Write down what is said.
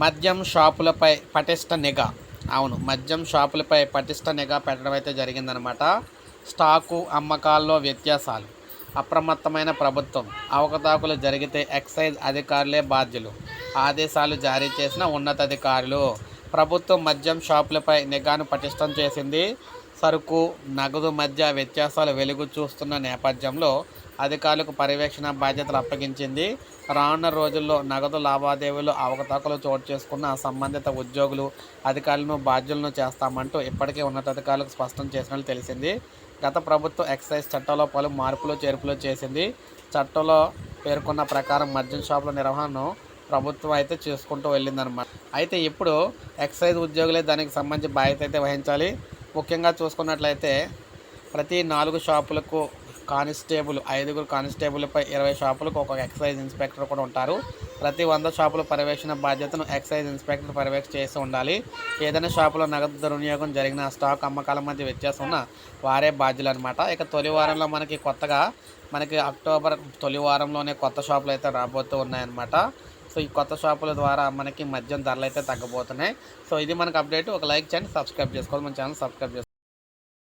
మద్యం షాపులపై పటిష్ట నిఘా. అవును మద్యం షాపులపై పటిష్ట నిఘా పెట్టడం అయితే జరిగిందనమాట. స్టాకు అమ్మకాల్లో వ్యత్యాసాలు. అప్రమత్తమైన ప్రభుత్వం. అవకతవకలు జరిగితే ఎక్సైజ్ అధికారులే బాధ్యులు. ఆదేశాలు జారీ చేసిన ఉన్నతాధికారులు. ప్రభుత్వం మద్యం షాపులపై నిఘాను పటిష్టం చేసింది. సరుకు నగదు మధ్య వ్యత్యాసాలు వెలుగు చూస్తున్న నేపథ్యంలో అధికారులకు పర్యవేక్షణ బాధ్యతలు అప్పగించింది. రానున్న రోజుల్లో నగదు లావాదేవీలు అవకతవకలు చోటు చేసుకున్న సంబంధిత ఉద్యోగులు అధికారులను బాధ్యులను చేస్తామంటూ ఇప్పటికే ఉన్నతాధికారులకు స్పష్టం చేసినట్లు తెలిసింది. గత ప్రభుత్వం ఎక్సైజ్ చట్టంలో పలు మార్పులు చేర్పులు చేసింది. చట్టంలో పేర్కొన్న ప్రకారం మద్యం షాపుల నిర్వహణను ప్రభుత్వం అయితే చేసుకుంటూ వెళ్ళిందనమాట అయితే ఇప్పుడు ఎక్సైజ్ ఉద్యోగులే దానికి సంబంధించి బాధ్యత అయితే వహించాలి. ముఖ్యంగా చూసుకున్నట్లయితే ప్రతి నాలుగు షాపులకు కానిస్టేబుల్ ఐదుగురు కానిస్టేబుల్పై ఇరవై షాపులకు ఒక ఎక్సైజ్ ఇన్స్పెక్టర్ కూడా ఉంటారు. ప్రతి వంద షాపుల పర్యవేక్షణ బాధ్యతను ఎక్సైజ్ ఇన్స్పెక్టర్ పర్యవేక్షణ చేసి ఉండాలి. ఏదైనా షాపులో నగదు దుర్వినియోగం జరిగిన స్టాక్ అమ్మకాల మధ్య వ్యత్యాసం ఉన్న వారే బాధ్యులు అనమాట ఇక తొలి వారంలో మనకి కొత్తగా మనకి అక్టోబర్ తొలి వారంలోనే కొత్త షాపులు అయితే రాబోతూ ఉన్నాయన్నమాట. సో ఈ కొత్త షాపుల ద్వారా మనకి మద్యం ధరలు అయితే తగ్గబోతున్నాయి. సో ఇది మనకు అప్డేట్. ఒక లైక్ చేయండి సబ్స్క్రైబ్ చేసుకోవాలి. మన ఛానల్ సబ్స్క్రైబ్ చేసుకోండి